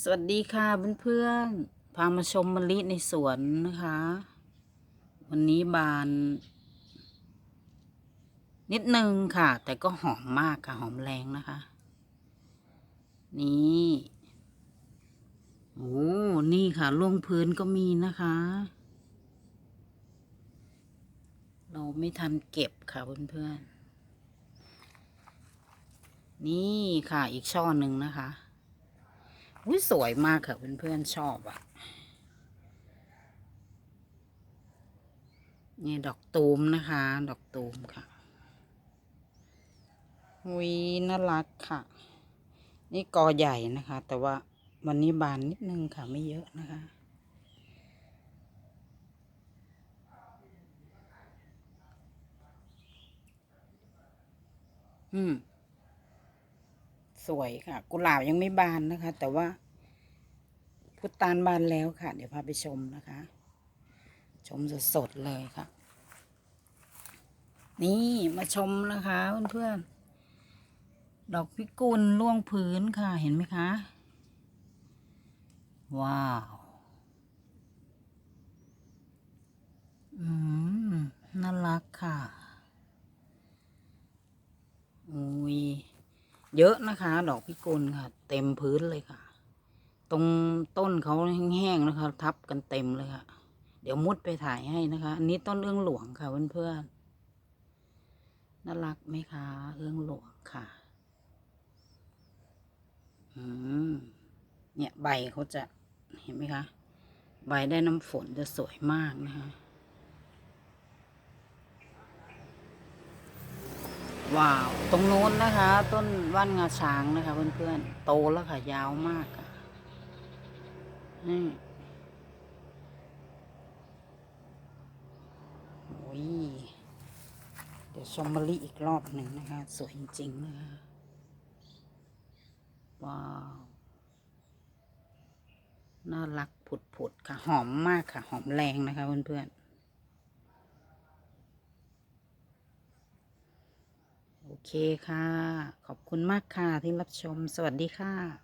สวัสดีค่ะเพื่อนๆ พามาชมมะลิในสวนนะคะ วันนี้บาน นิดนึงค่ะ แต่ก็หอมมากค่ะหอมแรงนะคะ นี่โอ้นี่ค่ะล่วงพื้นก็มีนะคะ เราไม่ทันเก็บค่ะเพื่อนๆ นี่ค่ะอีกช่อหนึ่งนะคะ อุ้ยสวยมากค่ะเพื่อนๆชอบอะ นี่ดอกตูมนะคะ ดอกตูมค่ะหุยน่ารักค่ะ นี่กอใหญ่นะคะ แต่ว่าวันนี้บานนิดนึงค่ะ ไม่เยอะนะคะ อืม สวยค่ะ กุหลาบยังไม่บานนะคะ แต่ว่าพุตานบานแล้วค่ะ เดี๋ยวพาไปชมนะคะ ชมสดๆเลยค่ะ นี่มาชมนะคะเพื่อนๆดอกพิกุลล่วงพื้นค่ะเห็นไหมคะ ว้าวอืมน่ารักค่ะ อุ้ย เยอะนะคะ ดอกพิกลค่ะ เต็มพื้นเลยค่ะ ตรงต้นเขาแห้งๆนะคะ ทับกันเต็มเลยค่ะ เดี๋ยวมุดไปถ่ายให้นะคะ อันนี้ต้นเอื้องหลวงค่ะเพื่อนๆน่ารักไหมคะ เอื้องหลวงค่ะอืมเนี่ยใบเขาจะเห็นไหมคะ ใบได้น้ำฝนจะสวยมากนะคะ ว้าว ตรงโน้นนะคะ ต้นว่านงาช้างนะคะเพื่อนๆ โตแล้วค่ะ ยาวมากค่ะนี่โอ้ยเดี๋ยวชมมะลิอีกรอบหนึ่งนะคะ สวยจริงๆนะคะว้าว น่ารักผุดๆค่ะ หอมมากค่ะ หอมแรงนะคะเพื่อนๆ โอ เคค่ะ ขอบคุณมากค่ะที่รับชม สวัสดีค่ะ